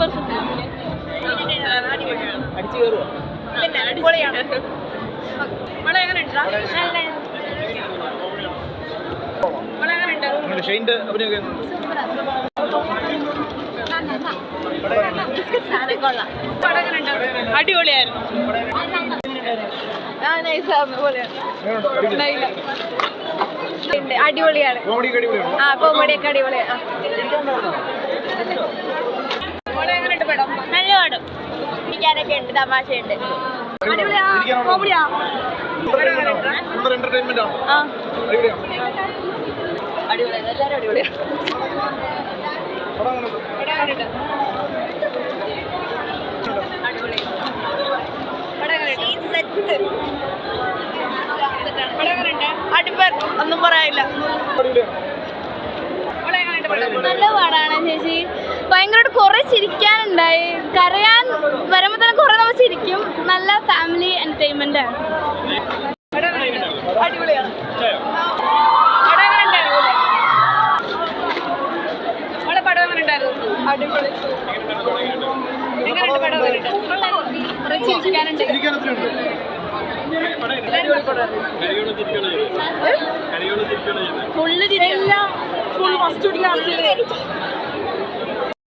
Super super അടിച്ചു കയറുക പിന്നെ അടിപൊളിയാണ് മോളെ മോളെ ഷെയിന്റെ അഭിനയൊക്കെ അടിപൊളിയായിരുന്നു അടിപൊളിയാണ്. ആ കോമഡിയൊക്കെ അടിപൊളിയാണ് ആ. മോളെ എങ്ങനെയുണ്ട് പടം നല്ല പടം ഇരിക്കാനൊക്കെ ഉണ്ട് തമാശയുണ്ട്. അടിപൊളിയാ കോമഡിയാ. അടിപൊളിയാണ് എല്ലാവരും അടിപൊളിയാണ് അടിപൊളി. ഒന്നും പറയാനില്ല. പടം നല്ല പാടാണ് ചേച്ചി. ഭയങ്കരമായിട്ട് കുറെ ചിരിക്കാനുണ്ടായി കരയാൻ വരുമ്പോൾ തന്നെ കുറെ നമ്മൾ ചിരിക്കും. നല്ല ഫാമിലി എന്റർടൈൻമെന്റ് ആണ്. അടിപൊളിയാണ് അടിപൊളി. എങ്ങനെയുണ്ട് പടം ചിരിക്കാനുണ്ട് ഫുള്ള് എല്ലാം ഫുൾ ഫസ്റ്റ്